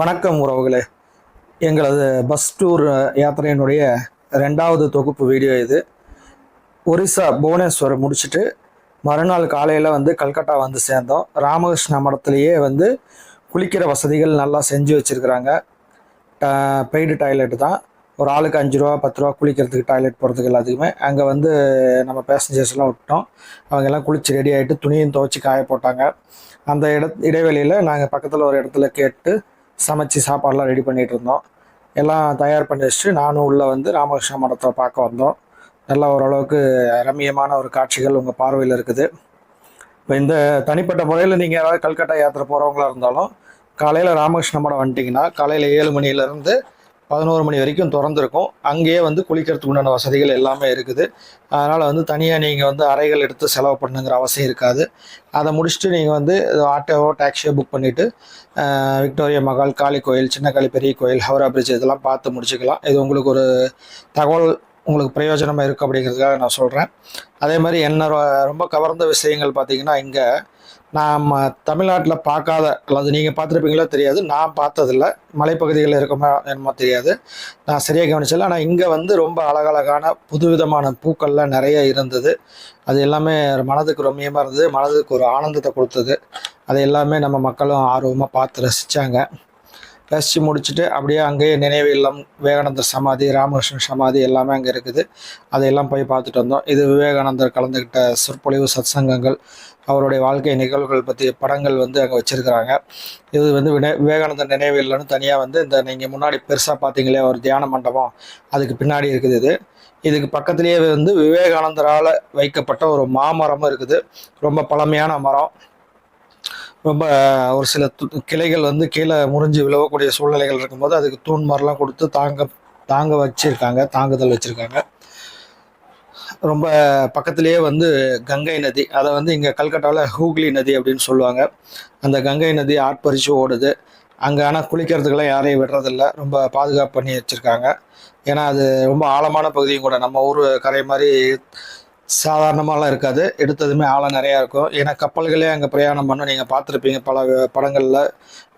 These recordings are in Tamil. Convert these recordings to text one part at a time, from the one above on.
வணக்கம் உறவுகளே. எங்களது பஸ் டூர் யாத்திரையினுடைய ரெண்டாவது தொகுப்பு வீடியோ இது. ஒரிசா புவனேஸ்வர் முடிச்சுட்டு மறுநாள் காலையில் வந்து கல்கட்டா வந்து சேர்ந்தோம். ராமகிருஷ்ண மடத்துலேயே வந்து குளிக்கிற வசதிகள் நல்லா செஞ்சு வச்சுருக்குறாங்க. பெய்டு டாய்லெட் தான். ஒரு ஆளுக்கு அஞ்சு ரூபா பத்து ரூபா குளிக்கிறதுக்கு டாய்லெட் போகிறதுக்கு எல்லாத்துக்குமே. அங்கே வந்து நம்ம பேசஞ்சர்ஸ்லாம் விட்டோம் அவங்க எல்லாம் குளிச்சு ரெடி ஆகிட்டு துணியும் துவைச்சி காய போட்டாங்க. அந்த இட இடைவெளியில் நாங்கள் பக்கத்தில் ஒரு இடத்துல கேட்டு சமைச்சு சாப்பாடெலாம் ரெடி பண்ணிகிட்டு இருந்தோம். எல்லாம் தயார் பண்ணி வச்சுட்டு நானும் உள்ளே வந்து ராமகிருஷ்ண மடத்தை பார்க்க வந்தோம். நல்லா ஓரளவுக்கு ரம்மியமான ஒரு காட்சிகள் உங்கள் பார்வையில் இருக்குது. இப்போ இந்த தனிப்பட்ட முறையில் நீங்கள் யாராவது கல்கட்டா யாத்திரை போகிறவங்களா இருந்தாலும் காலையில் ராமகிருஷ்ண மடம் வந்துட்டிங்கன்னா காலையில் ஏழு மணிலேருந்து பதினோரு மணி வரைக்கும் திறந்துருக்கும். அங்கேயே வந்து குளிக்கிறதுக்கு உண்டான வசதிகள் எல்லாமே இருக்குது. அதனால் வந்து தனியாக நீங்கள் வந்து அறைகள் எடுத்து செலவு பண்ணுங்கிற அவசியம் இருக்காது. அதை முடிச்சுட்டு நீங்கள் வந்து ஆட்டோவோ டாக்ஸியோ புக் பண்ணிவிட்டு விக்டோரியா மகால் காளி கோயில் சின்ன காளி பெரிய கோயில் ஹவுரா பிரிட்ஜ் இதெல்லாம் பார்த்து முடிச்சுக்கலாம். இது உங்களுக்கு ஒரு தகவல் உங்களுக்கு பிரயோஜனமாக இருக்குது அப்படிங்கிறதுக்காக நான் சொல்கிறேன் அதே மாதிரி என்ன ரொம்ப கவர்ந்த விஷயங்கள் பார்த்தீங்கன்னா இங்கே நாம் தமிழ்நாட்டில் பார்க்காத அல்லது நீங்கள் பார்த்துருப்பீங்களோ தெரியாது. நான் பார்த்ததில்ல. மலைப்பகுதிகளில் இருக்குமா என்னமோ தெரியாது. நான் சரியாக கவனிச்சல ஆனால் இங்கே வந்து ரொம்ப அழகழகான புதுவிதமான பூக்கள்லாம் நிறைய இருந்தது. அது எல்லாமே மனதுக்கு ரொம்பியமாக இருந்தது. மனதுக்கு ஒரு ஆனந்தத்தை கொடுத்தது. அது எல்லாமே நம்ம மக்களும் ஆர்வமாக பார்த்து ரசித்தாங்க ரசித்து முடிச்சுட்டு அப்படியே அங்கேயே நினைவு இல்லம் விவேகானந்தர் சமாதி ராமகிருஷ்ணன் சமாதி எல்லாமே அங்கே இருக்குது. அதையெல்லாம் போய் பார்த்துட்டு வந்தோம். இது விவேகானந்தர் கலந்துக்கிட்ட சொற்பொழிவு சத்சங்கங்கள் அவருடைய வாழ்க்கை நிகழ்வுகள் பற்றிய படங்கள் வந்து அங்கே வச்சுருக்கிறாங்க. இது வந்து வினே விவேகானந்தர் நினைவு இல்லைன்னு தனியாக வந்து இந்த நீங்கள் முன்னாடி பெருசாக பார்த்தீங்களே ஒரு தியான மண்டபம். அதுக்கு பின்னாடி இருக்குது இது. இதுக்கு பக்கத்துலேயே வந்து விவேகானந்தரால் வைக்கப்பட்ட ஒரு மாமரமும் இருக்குது. ரொம்ப பழமையான மரம். ரொம்ப ஒரு சில து- கிளைகள் வந்து கீழே முறிஞ்சு விழவக்கூடிய சூழ்நிலைகள் இருக்கும்போது அதுக்கு தூண் மாதிரிலாம் கொடுத்து தாங்க தாங்க வச்சுருக்காங்க தாங்குதல் வச்சுருக்காங்க. ரொம்ப பக்கத்துலேயே வந்து கங்கை நதி அதை வந்து இங்கே கல்கட்டாவில் ஹூக்ளி நதி அப்படின்னு சொல்லுவாங்க. அந்த கங்கை நதி ஆட்பறிச்சு ஓடுது. அங்கே ஆனால் குளிக்கிறதுக்கெல்லாம் யாரையும் விடுறதில்ல. ரொம்ப பாதுகாப்பு பண்ணி வச்சுருக்காங்க. ஏன்னா அது ரொம்ப ஆழமான பகுதியும் கூட. நம்ம ஊர் கரை மாதிரி சாதாரணமாலாம் இருக்காது. எடுத்ததுமே ஆழம் நிறையா இருக்கும். ஏன்னா கப்பல்களே அங்கே பிரயாணம் பண்ண நீங்கள் பார்த்துருப்பீங்க பல படங்களில்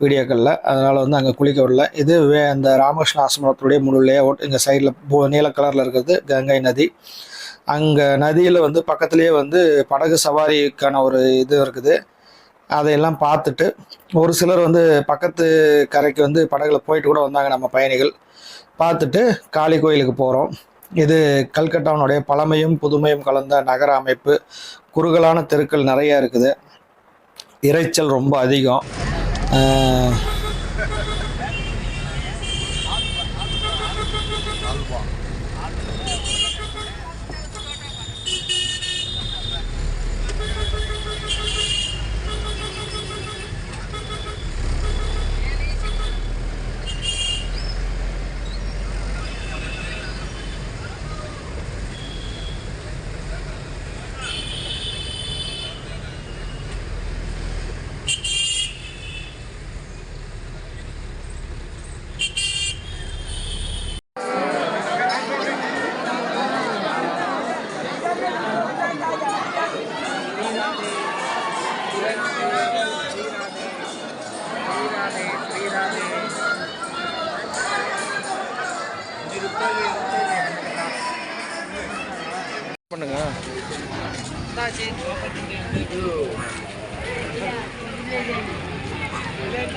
வீடியோக்களில். அதனால் வந்து அங்கே குளிக்க விடல. இது வே அந்த ராமகிருஷ்ண ஆசிரமத்துடைய முழு லே இங்கே சைடில் நீல கலரில் இருக்கிறது கங்கை நதி. அங்கே நதியில் வந்து பக்கத்துலேயே வந்து படகு சவாரிக்கான ஒரு இது இருக்குது. அதையெல்லாம் பார்த்துட்டு ஒரு சிலர் வந்து பக்கத்து கரைக்கு வந்து படகுல போயிட்டு கூட வந்தாங்க நம்ம பயணிகள். பார்த்துட்டு காளி கோயிலுக்கு போகிறோம் இது கல்கட்டாவினுடைய பழமையும் புதுமையும் கலந்த நகர அமைப்பு. குறுகலான தெருக்கள் நிறைய இருக்குது. இரைச்சல் ரொம்ப அதிகம்.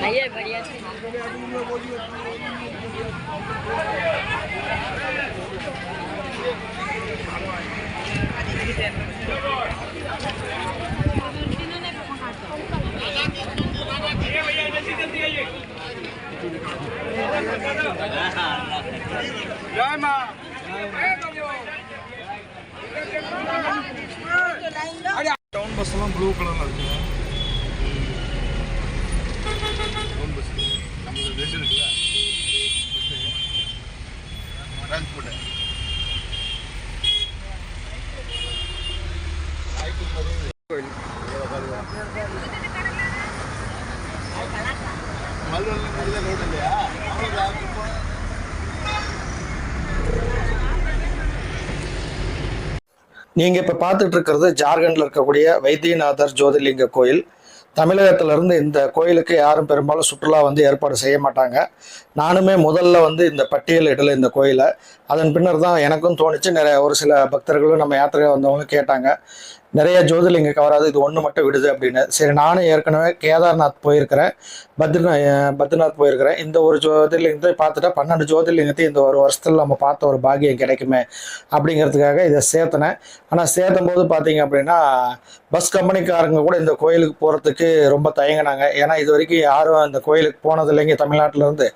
आइए बढ़िया जय माँ। तो ब्लू कलर लग गया। நீங்க இப்ப பாத்துட்டு ரோடு இல்லையா நீங்கள் இப்போ பார்த்துட்டு இருக்கிறது ஜார்க்கண்டில் இருக்கக்கூடிய வைத்தியநாதர் ஜோதிலிங்க கோயில். தமிழகத்திலிருந்து இந்த கோயிலுக்கு யாரும் பெரும்பாலும் சுற்றுலா வந்து ஏற்பாடு செய்ய மாட்டாங்க. நானுமே முதல்ல வந்து இந்த பட்டியலிடல இந்த கோயிலை. அதன் பின்னர் தான் எனக்கும் தோணுச்சு. நிறைய ஒரு சில பக்தர்களும் நம்ம யாத்திரை வந்தவங்க கேட்டாங்க. நிறைய ஜோதிலிங்க கவராது இது ஒன்று மட்டும் விடுது அப்படின்னு. சரி நானும் ஏற்கனவே கேதார்நாத் போயிருக்கிறேன். பத்ரிநா பத்ரிநாத் போயிருக்கிறேன். இந்த ஒரு ஜோதிர்லிங்கத்தை பார்த்துட்டா பன்னெண்டு ஜோதிர்லிங்கத்தை இந்த ஒரு வருஷத்தில் நம்ம பார்த்த ஒரு பாக்கியம் கிடைக்குமே அப்படிங்கிறதுக்காக இதை சேர்த்தினேன். ஆனால் சேர்த்தும் போது பார்த்தீங்க அப்படின்னா பஸ் கம்பெனிக்காரங்க கூட இந்த கோயிலுக்கு போகிறதுக்கு ரொம்ப தயங்கினாங்க. ஏன்னா இது வரைக்கும் யாரும் அந்த கோயிலுக்கு போனது இல்லைங்க. தமிழ்நாட்டிலேருந்து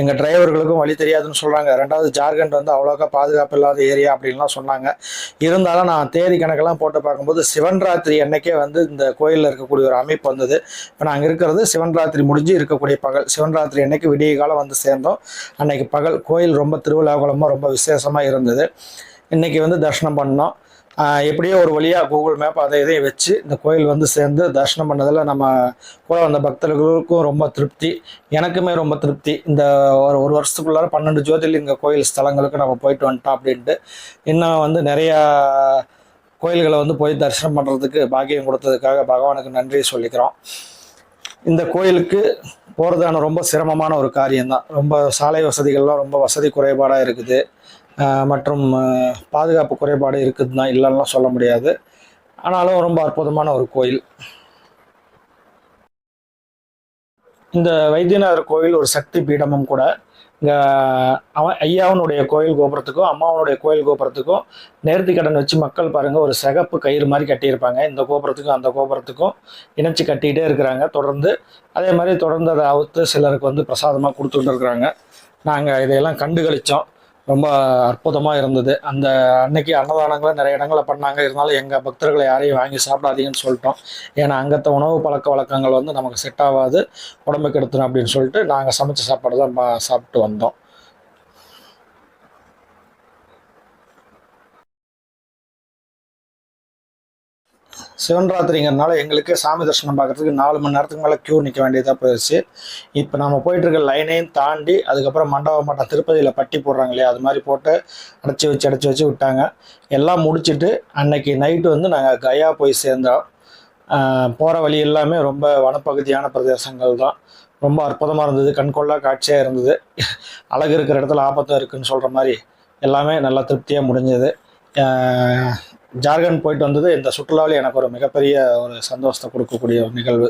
எங்கள் டிரைவர்களுக்கும் வழி தெரியாதுன்னு சொல்கிறாங்க ரெண்டாவது ஜார்க்கண்ட் வந்து அவ்வளோக்கா பாதுகாப்பு இல்லாத ஏரியா அப்படின்லாம் சொன்னாங்க. இருந்தாலும் நான் தேதி கணக்கெல்லாம் போட்டு பார்க்கும்போது சிவன் ராத்திரி அன்னைக்கே வந்து இந்த கோயிலில் இருக்கக்கூடிய ஒரு அமைப்பு வந்தது. இப்போ நாங்கள் இருக்கிறது சிவன் ராத்திரி முடிஞ்சு இருக்கக்கூடிய பகல் சிவன்ராத்திரி அன்னைக்கு விடிய காலம் வந்து சேர்ந்தோம். அன்னைக்கு பகல் கோயில் ரொம்ப திருவிழாக்குளமாக ரொம்ப விசேஷமாக இருந்தது. இன்னைக்கு வந்து தரிசனம் பண்ணோம். எப்படியோ ஒரு வழியாக கூகுள் மேப் அதை இதையும் வச்சு இந்த கோயில் வந்து சேர்ந்து தரிசனம் பண்ணதில் நம்ம கூட வந்த பக்தர்களுக்கும் ரொம்ப திருப்தி. எனக்குமே ரொம்ப திருப்தி. இந்த ஒரு ஒரு வருஷத்துக்குள்ளார பன்னெண்டு ஜோதிலிங்க கோயில் ஸ்தலங்களுக்கு நம்ம போயிட்டு வந்துட்டோம் அப்படின்ட்டு. இன்னும் வந்து நிறையா கோயில்களை வந்து போய் தரிசனம் பண்ணுறதுக்கு பாக்கியம் கொடுத்ததுக்காக பகவானுக்கு நன்றி சொல்லிக்கிறோம். இந்த கோயிலுக்கு போகிறதான ரொம்ப சிரமமான ஒரு காரியம்தான். ரொம்ப சாலை வசதிகள்லாம் ரொம்ப வசதி குறைபாடாக இருக்குது. மற்றும் பாதுகாப்பு குறைபாடு இருக்குது தான் இல்லைன்னா சொல்ல முடியாது. ஆனாலும் ரொம்ப அற்புதமான ஒரு கோயில். இந்த வைத்தியநாதர் கோயில் ஒரு சக்தி பீடமும் கூட இங்கே அவன் ஐயாவனுடைய கோயில் கோபுரத்துக்கும் அம்மாவனுடைய கோயில் கோபுரத்துக்கும் நேர்த்தி கடன் வச்சு மக்கள் பாருங்கள் ஒரு சிகப்பு கயிறு மாதிரி கட்டியிருப்பாங்க. இந்த கோபுரத்துக்கும் அந்த கோபுரத்துக்கும் இணைச்சி கட்டிகிட்டே இருக்கிறாங்க. தொடர்ந்து அதே மாதிரி தொடர்ந்து அதை அவுத்து சிலருக்கு வந்து பிரசாதமாக கொடுத்துட்டு இருக்கிறாங்க. நாங்கள் இதையெல்லாம் கண்டு கழித்தோம் ரொம்ப அற்புதமாக இருந்தது. அந்த அன்னைக்கு அன்னதானங்களை நிறைய இடங்களில் பண்ணாங்க. இருந்தாலும் எங்கள் பக்தர்களை யாரையும் வாங்கி சாப்பிடாதீங்கன்னு சொல்லிட்டோம். ஏன்னா அங்கத்த உணவு பழக்க வழக்கங்கள் வந்து நமக்கு செட் ஆகாது. உடம்பு கெடுத்துரும் அப்படின்னு சொல்லிட்டு நாங்கள் சமைச்ச சாப்பாடு தான் சாப்பிட்டு வந்தோம். சிவன்ராத்திரிங்கிறனால எங்களுக்கு சாமி தரிசனம் பார்க்கறதுக்கு நாலு மணி நேரத்துக்கு மேலே க்யூ நிற்க வேண்டியதாக போயிடுச்சு இப்போ நம்ம போயிட்டுருக்க லைனையும் தாண்டி அதுக்கப்புறம் மண்டப மட்டம் திருப்பதியில் பட்டி போடுறாங்க இல்லையா அது மாதிரி போட்டு அடைச்சி வச்சு அடைச்சி வச்சு விட்டாங்க. எல்லாம் முடிச்சுட்டு அன்னைக்கு நைட்டு வந்து நாங்கள் கயா போய் சேர்ந்தோம். போகிற வழி எல்லாமே ரொம்ப வனப்பகுதியான பிரதேசங்கள் தான். ரொம்ப அற்புதமாக இருந்தது. கண்கொள்ளா காட்சியாக இருந்தது. அழகு இருக்கிற இடத்துல ஆபத்தம் இருக்குன்னு சொல்கிற மாதிரி எல்லாமே நல்லா திருப்தியாக முடிஞ்சது. ஜார்க்கண்ட் போயிட்டு வந்தது இந்த சுற்றுலாவில் எனக்கு ஒரு மிகப்பெரிய ஒரு சந்தோஷத்தை கொடுக்கக்கூடிய ஒரு நிகழ்வு.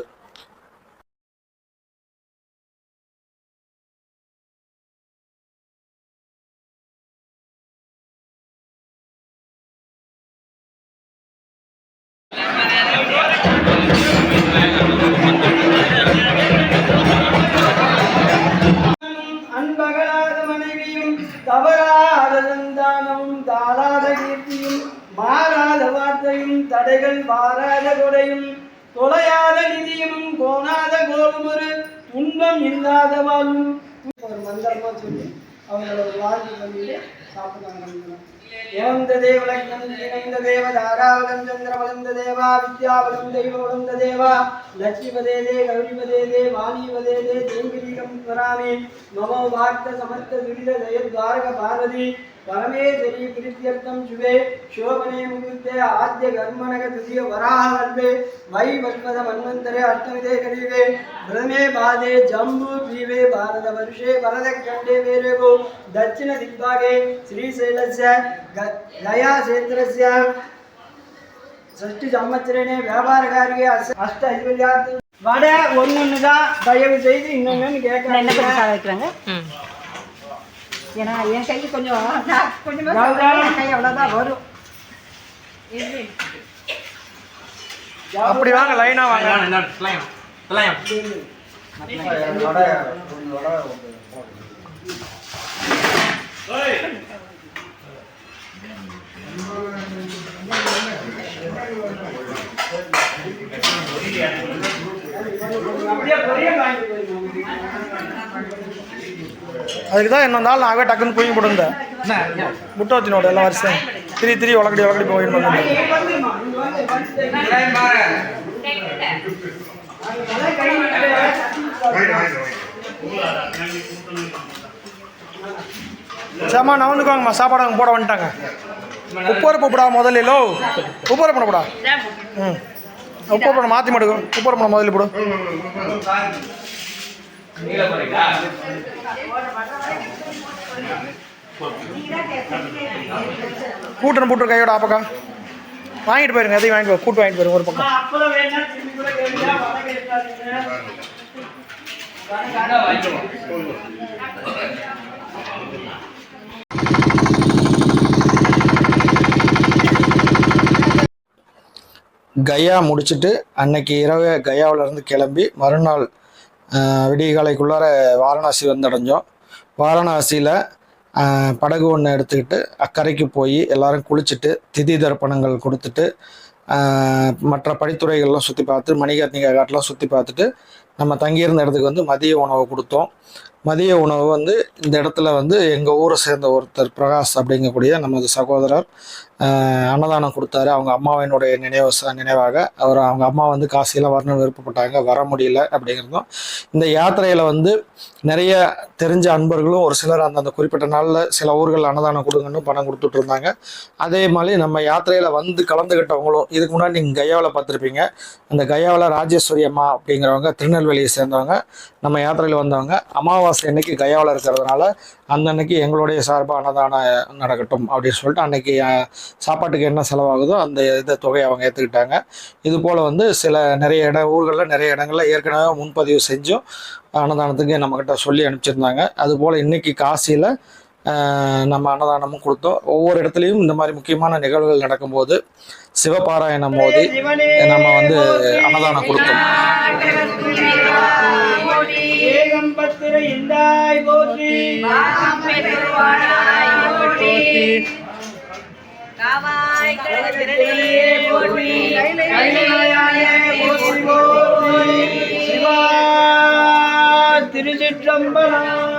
பாராத கொடையும் தொலையாத நிதியும் கோணாத ஒரு துன்பம் இல்லாத வாழும் ஒரு மந்திரமா சொல்லி அவங்களோட வாழ்வு பண்ணிட்டு சாப்பிட்டாங்க ஏவந்த தேவலக்னம் இணைந்த தேவ தாராவளம் சந்திர வளர்ந்த தேவா வித்யாவளம் தெய்வ வளர்ந்த தேவா லட்சுமிபதே தே கௌரிபதே தே வாணிபதே தே தேங்கிரீகம் ஸ்வராமி மமோ வார்த்த சமர்த்த துரித ஜெய துவாரக பார்வதி. பரமேஸ்வரி பிரித்தியர்த்தம் சுவே சோபனே முகூர்த்தே ஆத்திய கர்மணக துதிய வராக வல்வே வை வல்வத மன்வந்தரே அஷ்டமிதே கரிவே பிரதமே பாதே ஜம்பு பீவே பாரத வருஷே வரத கண்டே வேரேகோ தட்சிண திக்பாகே ஸ்ரீசைலஸ்ய கயா சேத்திரஸ்ய. சஷ்டி சம்மச்சரனே வியாபாரகாரிகே அஷ்ட ஐஸ்வர்யார்த்தி வட ஒன்று ஒன்று தான் தயவு செய்து இன்னொன்னு கேட்க என்ன வைக்கிறாங்க ஏன்னா என் கை கொஞ்சம் நான் கொஞ்சமா கௌதம். சாப்பிட்டா என் கை அவ்வளோதான் வரும் அப்படி வாங்க லைனா வாங்க அப்படியே பெரிய. அதுக்கு தான் என்ன நாள் நாகவே டக்குன்னு புயங்க போட்டுருந்தேன். முட்டோத்தினோட எல்லாம் வருஷம் திரி திரி உலகடி உலகடி போயிட்டு வந்தேன் இங்க வந்துருமா, இங்க வந்து வந்து அது தலை கை விட்டு சாமா நவந்துக்குவாங்கம்மா சாப்பாடு அங்கே போட வந்துட்டாங்க. உப்பரை போப்படா முதல்ல உப்பரை பண்ணப்படா ம். உப்பு படம் மாற்றி மாட்டுங்க உப்பு படம் முதல்ல போடு கூட்டணும் போட்டு கையோட ஆப்பக்கா. வாங்கிட்டு போயிருங்க எதையும் வாங்கிட்டு கூட்டு வாங்கிட்டு போயிருங்க ஒரு பக்கம். அப்புறம் வேணா திரும்பி கூட கேளுங்க வர கேட்காதீங்க கயா முடிச்சுட்டு அன்னைக்கு இரவு கயாவிலேருந்து கிளம்பி மறுநாள் விடியகாலைக்குள்ளார வாரணாசி வந்தடைஞ்சோம். வாரணாசியில் படகு ஒன்று எடுத்துக்கிட்டு அக்கறைக்கு போய் எல்லாரும் குளிச்சுட்டு திதி தர்ப்பணங்கள் கொடுத்துட்டு மற்ற படித்துறைகள்லாம் சுற்றி பார்த்து மணிகர்ணிகா காட்டெலாம் சுற்றி பார்த்துட்டு நம்ம தங்கியிருந்த இடத்துக்கு வந்து மதிய உணவு கொடுத்தோம். மதிய உணவு வந்து இந்த இடத்துல வந்து எங்கள் ஊரை சேர்ந்த ஒருத்தர் பிரகாஷ் அப்படிங்கக்கூடிய நமது சகோதரர் அன்னதானம் கொடுத்தாரு. அவங்க அம்மாவினுடைய நினைவு நினைவாக அவர் அவங்க அம்மா வந்து காசியில் வரணும்னு விருப்பப்பட்டாங்க. வர முடியல அப்படிங்கிறதும் இந்த யாத்திரையில் வந்து நிறைய தெரிஞ்ச அன்பர்களும் ஒரு சிலர் அந்தந்த குறிப்பிட்ட நாளில் சில ஊர்கள் அன்னதானம் கொடுங்கன்னு பணம் கொடுத்துட்டு இருந்தாங்க. அதே மாதிரி நம்ம யாத்திரையில் வந்து கலந்துக்கிட்டவங்களும் இதுக்கு முன்னாடி நீங்கள் கயாவில் பார்த்துருப்பீங்க. அந்த கயாவில் ராஜேஸ்வரி அம்மா அப்படிங்கிறவங்க திருநெல்வேலியை சேர்ந்தவங்க நம்ம யாத்திரையில் வந்தவங்க. அமாவாசை அன்னைக்கு கயாவில் இருக்கிறதுனால அந்த அன்னைக்கு எங்களுடைய சார்பாக அன்னதானம் நடக்கட்டும் அப்படின்னு சொல்லிட்டு அன்னைக்கு சாப்பாட்டுக்கு என்ன செலவாகுதோ அந்த இதை தொகையை அவங்க ஏற்றுக்கிட்டாங்க இது போல் வந்து சில நிறைய இட ஊர்களில் நிறைய இடங்களில் ஏற்கனவே முன்பதிவு செஞ்சும் அன்னதானத்துக்கு நம்மக்கிட்ட சொல்லி அனுப்பிச்சிருந்தாங்க. அதுபோல் இன்னைக்கு காசியில் நம்ம அன்னதானமும் கொடுத்தோம் ஒவ்வொரு இடத்துலையும் இந்த மாதிரி முக்கியமான நிகழ்வுகள் நடக்கும்போது சிவபாராயணம் மோதி நம்ம வந்து அன்னதானம் கொடுத்தோம் திருச்சிற்றம்பலம்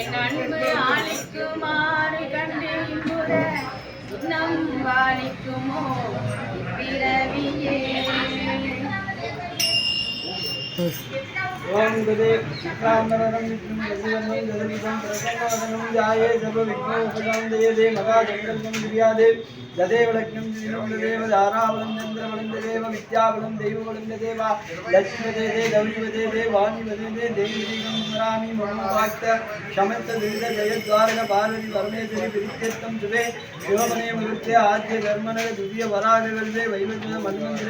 என் அன்பு ஆளிக்குமாறு கண்டின்புற நம்பாலிக்குமோ பிறவியே. ஓம் குதே சுக்ராம்பரம் பிரசன்னவதனம் ஜாயே கிரியாதே லக்னம் தேவ தாராவலம் சந்திரவலம் தேவ வித்யாபலம் தெய்வபலம் தேவா லட்சுமதே தே தௌஜிவதே தே வாணிவதே தே தேவி ஸ்மராமி மம வாக்த விருத ஜெயத்வாரக பார்வதி பரமேஸ்வரி விருத்தம் சுபே சிவமனே முகூர்த்தே ஆத்திய கர்மனக துதிய வராக கல்வே வைவஜ்வத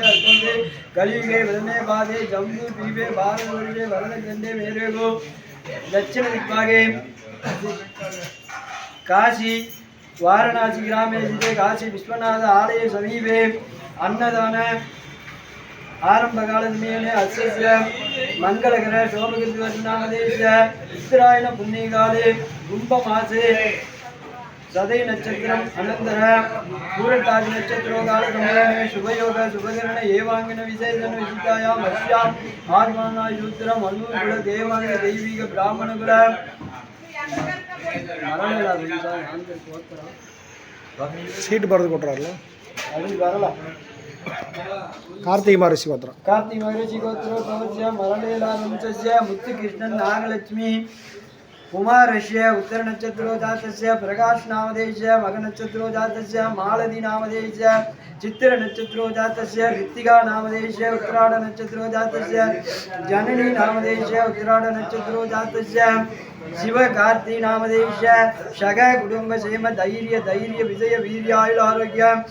அர்த்தந்தே. கலியுகே வதனே பாதே ஜம்பு தீபே வரத மேரேகோ வாரணாசி கிராமே ஸ்ரீ காசி விஸ்வநாத ஆலய சமீபே. அன்னதான ஆரம்ப காலத்து மேலே அஸ்ய மங்களகர சோபகிருதி வருணாதேச உத்தராயண புண்ணியகாலே கும்ப மாசே சதை நட்சத்திரம் அனந்தர பூரட்டாதி நட்சத்திரோ காலசமயமே சுபயோக சுபகரண ஏவாங்கின விசேஷன விசிதாயாம் வஸ்யாம் ஆத்மானா யூத்திரம் அனுகுல தேவாங்க தெய்வீக பிராமணகுல. சீட்டு பரத்து கொட்டுறாருல அது வரல ಕಾರ್ತಿಕ ಮಹರ್ಷಿ ಗೋತ್ರ ಕಾರ್ತಿಕ ಮಹರ್ಷಿ ಗೋತ್ರ ಪೌಜ್ಯ ಮರಳೀಲ ವಂಶಸ್ಯ ಮುತ್ತು ಕೃಷ್ಣನ್ ನಾಗಲಕ್ಷ್ಮಿ ಕುಮಾರಸ್ಯ ಉತ್ತರ ನಕ್ಷತ್ರೋ ಜಾತಸ್ಯ ಪ್ರಕಾಶ್ ನಾಮಧೇಯ ಮಗ ನಕ್ಷತ್ರೋ ಜಾತಸ್ಯ ಮಾಳದಿ ನಾಮಧೇಯ ಚಿತ್ರ ನಕ್ಷತ್ರೋ ಜಾತಸ್ಯ ಋತ್ತಿಕಾ ನಾಮಧೇಯ ಉತ್ತರಾಢ ನಕ್ಷತ್ರೋ ಜಾತಸ್ಯ ಜನನಿ ನಾಮಧೇಯ ಉತ್ತರಾಢ ನಕ್ಷತ್ರೋ ಜಾತಸ್ಯ சிவகார்த்திநாமதேஷ ஷக குடும்ப சேம தைரிய தைரிய விஜய வீரியாயுள் ஆரோக்கியம்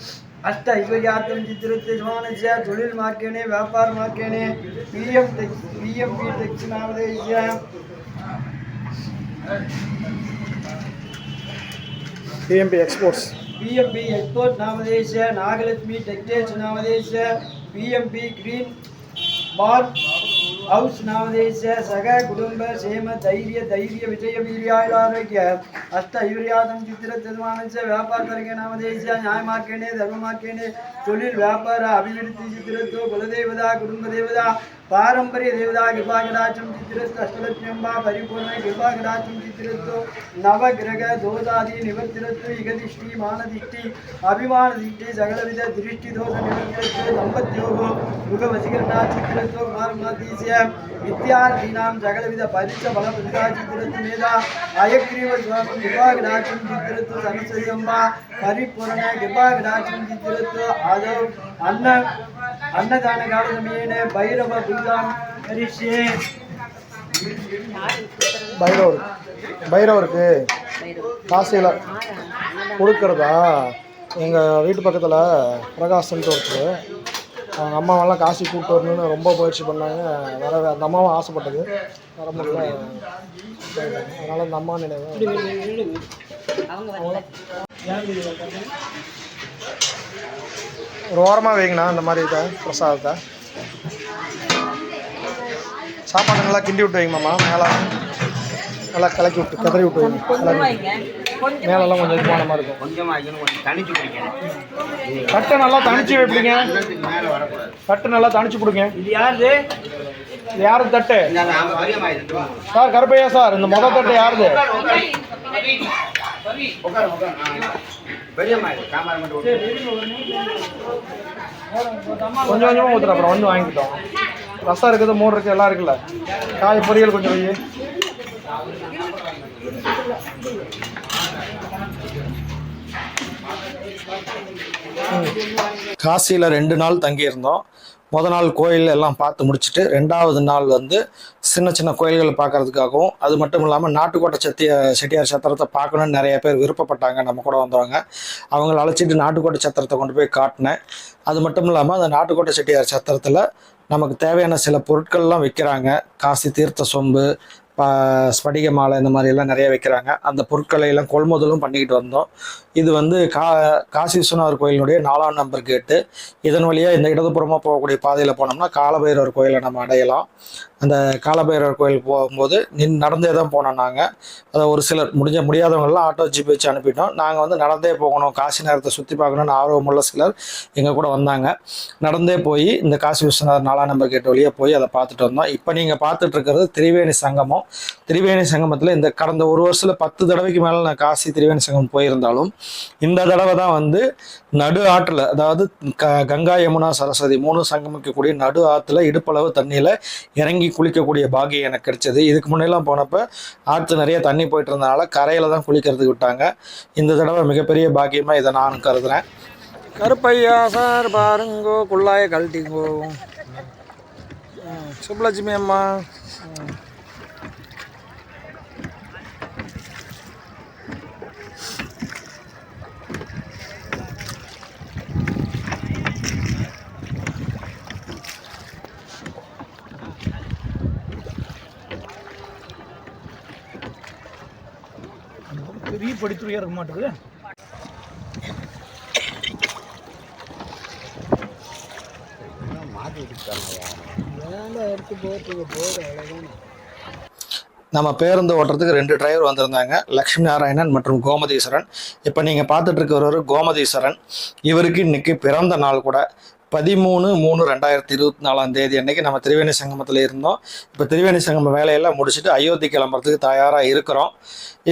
அஷ்ட ஐஸ்வர்யாத்தம் சித்திரத்தை சமானச தொழில் மார்க்கேனே வியாபார மார்க்கேனே பிஎம் டெக்ஸ் பிஎம்பி டெக்ஸ்நாமதேஷ பிஎம்பி எக்ஸ்போர்ட்ஸ் பிஎம்பி எக்ஸ்போர்ட் நாமதேஷ நாகலட்சுமி டெக்ஸ்டைல்ஸ் நாமதேஷ பிஎம்பி கிரீன் பார்க் ಹೌಸ್ ನಾಮದೇಶ ಸಗ ಕುಟುಂಬ ಕ್ಷೇಮ ಧೈರ್ಯ ಧೈರ್ಯ ವಿಜಯ ವೀರ್ಯಾಯುಳ ಆರೋಗ್ಯ ಅಷ್ಟ ಐಶ್ವರ್ಯಾದಂ ಚಿತ್ರ ಚತುರ್ಮಾನಸ ವ್ಯಾಪಾರ ತರಗೆ ನಾಮದೇಶ ನ್ಯಾಯ ಮಾರ್ಕೇಣೆ ಧರ್ಮ ಮಾರ್ಕೇಣೆ தொழில் வியாபார அபிவிருத்தி சித்திரத்தோ குலதேவதா குடும்ப தேவதா பாரம்பரிய தேவதா கிருபாகடாச்சம் சித்திரஸ்து அஷ்டலட்சுமியம்பா பரிபூர்ண கிருபாகடாச்சம் சித்திரஸ்து நவகிரக தோதாதி நிவர்த்திரஸ்து இகதிஷ்டி மானதிஷ்டி அபிமான திஷ்டி சகலவித திருஷ்டி தோஷ நிவர்த்திரஸ்து தம்பத்தியோகோ முக வசீகரணா சித்திரஸ்தோ குமாரமாதீசிய வித்யார்த்தீனாம் சகலவித பரிச்ச பலபதிதா சித்திரஸ்து மேதா அயக்ரீவ சுவாமி கிருபாகடாச்சம் சித்திரஸ்து சரஸ்வதி அம்பா பரிபூரண கிருபாகடாச்சம் சித்திரஸ்து அதோ அண்ணன் அன்னதான காலகமியேன பைரவ புதான் ஹரிஷே பைரவர். பைரவருக்கு காசியில் கொடுக்குறதா? எங்கள் வீட்டு பக்கத்தில் பிரகாஷ்ன்ட்டு ஒருத்தர். அவங்க அம்மாவெல்லாம் காசி கூப்பிட்டு வரணும்னு ரொம்ப முயற்சி பண்ணாங்க. வர அந்த அம்மாவும் ஆசைப்பட்டது. வர முடியல. அதனால் அந்த அம்மா நினைவு. ஒரு ஓரமாக வைங்கண்ணா இந்த மாதிரி இதை பிரசாதத்தை. சாப்பாடு நல்லா கிண்டி விட்டு வைங்க மாமா மேலே நல்லா கலக்கி விட்டு கதறி விட்டு வைங்க. மேலெல்லாம் கொஞ்சம் இதுமான மாதிரி இருக்கும். தட்டை நல்லா தணிச்சு வைப்பீங்க. தட்டு நல்லா தணிச்சு கொடுங்க. இது யாரு இது யாரு தட்டு? சார் கருப்பையா சார் இந்த மொதல் தட்டு யாருது உட்காரு மட்டும். கொஞ்சம் கொஞ்சமாக ஊற்றுற அப்புறம் வந்து வாங்கிக்கிட்டோம். ரசம் இருக்குது மோர் இருக்குது எல்லாம் இருக்குல்ல. காய் பொரியல் கொஞ்சம் வை. காசியில் ரெண்டு நாள் தங்கியிருந்தோம். முத நாள் கோயில் எல்லாம் பார்த்து முடிச்சுட்டு ரெண்டாவது நாள் வந்து சின்ன சின்ன கோயில்களை பார்க்கறதுக்காகவும் அது மட்டும் இல்லாமல் நாட்டுக்கோட்டை சத்திய செட்டியார் சத்திரத்தை பார்க்கணுன்னு நிறைய பேர் விருப்பப்பட்டாங்க. நம்ம கூட வந்தவங்க. அவங்கள அழைச்சிட்டு நாட்டுக்கோட்டை சத்திரத்தை கொண்டு போய் காட்டினேன். அது மட்டும் இல்லாமல் அந்த நாட்டுக்கோட்டை செட்டியார் சத்திரத்தில் நமக்கு தேவையான சில பொருட்கள்லாம் விற்கிறாங்க காசி தீர்த்த சொம்பு ப ஸ்படிக மாலை இந்த மாதிரி எல்லாம் நிறைய வைக்கிறாங்க. அந்த பொருட்களை எல்லாம் கொள்முதலும் பண்ணிக்கிட்டு வந்தோம். இது வந்து கா காசி விஸ்வநாதர் கோயிலினுடைய நாலாம் நம்பர் கேட்டு இதன் வழியாக இந்த இடதுபுறமாக போகக்கூடிய பாதையில் போனோம்னா காலபைரவர் கோயிலை நம்ம அடையலாம். அந்த காலபைரவர் கோயில் போகும்போது நின் நடந்தே தான் போனோம் நாங்கள் அதை ஒரு சிலர் முடிஞ்ச முடியாதவங்கெல்லாம் ஆட்டோ ஜிப் வச்சு அனுப்பிட்டோம். நாங்கள் வந்து நடந்தே போகணும் காசி நேரத்தை சுற்றி பார்க்கணும்னு ஆர்வமுள்ள சிலர் எங்கள் கூட வந்தாங்க. நடந்தே போய் இந்த காசி விஸ்வநாதர் நாலாம் நம்பர் கேட்டு வழியாக போய் அதை பார்த்துட்டு வந்தோம். இப்போ நீங்கள் பார்த்துட்டு இருக்கிறது திரிவேணி சங்கமம். திரிவேணி சங்கமத்தில் இந்த கடந்த ஒரு வருஷத்தில் பத்து தடவைக்கு மேலே நான் காசி திரிவேணி சங்கம் போயிருந்தாலும் இந்த தடவை தான் வந்து நடு ஆற்றில் அதாவது க கங்கா யமுனா சரஸ்வதி மூணு சங்கமிக்கக்கூடிய நடு ஆற்றுல இடுப்பளவு தண்ணியில் இறங்கி குளிக்கக்கூடிய பாகியம் எனக்கு கிடைச்சது. இதுக்கு முன்னெல்லாம் போனப்போ ஆற்று நிறைய தண்ணி போயிட்டு இருந்தனால கரையில் தான் குளிக்கிறதுக்கு விட்டாங்க. இந்த தடவை மிகப்பெரிய பாக்கியமாக இதை நான் கருதுறேன். கருப்பையா சார் பாருங்கோ குள்ளாய கழட்டிங்கோ. சுப்லட்சுமி அம்மா பெரிய படித்துறையாக இருக்க மாட்டேங்குது நம்ம பேருந்து ஓட்டுறதுக்கு ரெண்டு டிரைவர் வந்திருந்தாங்க. லக்ஷ்மி நாராயணன் மற்றும் கோமதீஸ்வரன். இப்போ நீங்கள் பார்த்துட்டு இருக்கிறவர் கோமதீஸ்வரன். இவருக்கு இன்னைக்கு பிறந்த நாள் கூட. பதிமூணு மூணு ரெண்டாயிரத்தி இருபத்தி நாலாம் தேதி அன்னைக்கு நம்ம திரிவேணி சங்கமத்தில் இருந்தோம். இப்போ திரிவேணி சங்கம வேலையெல்லாம் முடிச்சுட்டு அயோத்தி கிளம்புறதுக்கு தயாராக இருக்கிறோம்.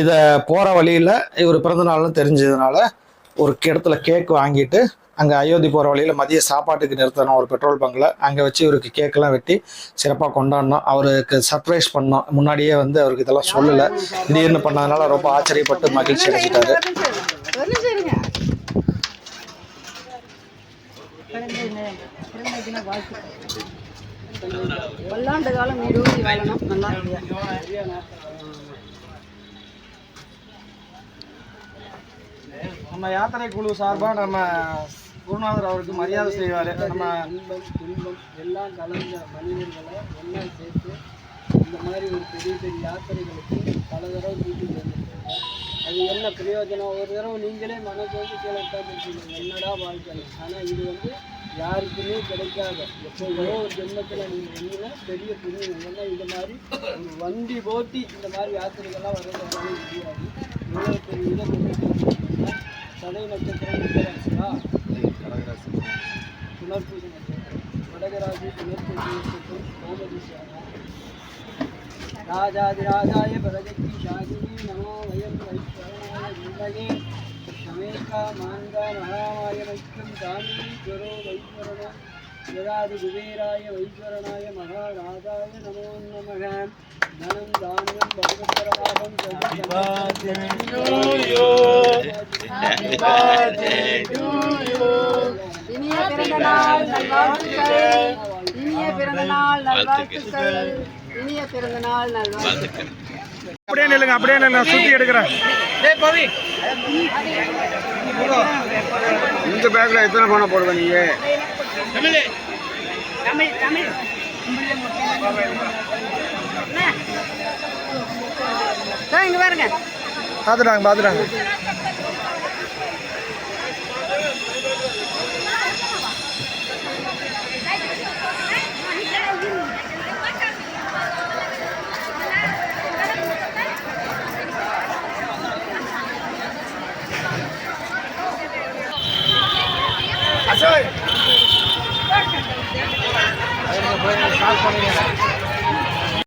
இதை போகிற வழியில் இவர் பிறந்தநாள்னு தெரிஞ்சதுனால ஒரு இடத்துல கேக் வாங்கிட்டு அங்கே அயோத்தி போகிற வழியில் மதிய சாப்பாட்டுக்கு நிறுத்தணும் ஒரு பெட்ரோல் பங்கில். அங்கே வச்சு இவருக்கு கேக்கெல்லாம் வெட்டி சிறப்பாக கொண்டாடினோம். அவருக்கு சர்ப்ரைஸ் பண்ணோம். முன்னாடியே வந்து அவருக்கு இதெல்லாம் சொல்லலை. திடீர்னு பண்ணதுனால ரொம்ப ஆச்சரியப்பட்டு மகிழ்ச்சி அடைஞ்சிட்டாரு. இருங்க பல்லாண்டு காலம் நீடூழி வாழணும். நல்லா நம்ம யாத்திரை குழு சார்பாக நம்ம குருநாதர் அவருக்கு மரியாதை செய்வார். நம்ம இன்பம் துன்பம் எல்லாம் கலந்த மனிதர்களை ஒன்றா சேர்த்து இந்த மாதிரி ஒரு பெரிய பெரிய யாத்திரைகளுக்கு பல தடவை கூட்டிட்டு வந்திருக்காங்க. அது என்ன பிரயோஜனம்? ஒரு தடவை நீங்களே மனசு வந்து கீழே உட்காந்துருக்கீங்க என்னடா வாழ்க்கை? ஆனால் இது வந்து யாருக்குமே கிடைக்காத. எப்போ ஒரு ஜென்மத்தில் நீங்கள் வந்தீங்கன்னா பெரிய புண்ணியம் ஏன்னா இந்த மாதிரி வண்டி ஓட்டி இந்த மாதிரி யாத்திரைகள்லாம் வர்றதுனால முடியாது இவ்வளோ பெரிய இதை சடை நட்சத்திரம் உத்தராசியா புனர்பூச நட்சத்திரம். வடகராசி புனர்பூச நட்சத்திரம் கோமதிசாரா ராஜாதிராஜாய பரஜக்கி ஷாகினி நமோ வயம் வைஸ்வரனாய விமகே சமேகா மாங்கா மகாமாய வைக்கம் தாமினி குரு வைஸ்வரண ஜதாதி குபேராய வைஸ்வரனாய மகாராஜாய நமோ நமக தனம் தானியம் பகவத்பரலாபம் இனிய பிறந்த நாள் நல்வாழ்த்துக்கள் இனிய பிறந்த நாள் நல்வாழ்த்துக்கள். இனிய பிறந்த நாள் நல்வாழ்த்துக்கள். அப்படியே நில்லுங்க அப்படியே நில்லுங்க சுற்றி எடுக்கிறேன். இந்த பேக்கில் எத்தனை பணம் போடுவேன் நீங்கள் இதோ இங்க பாருங்க. ભાઈ સાફ કરીને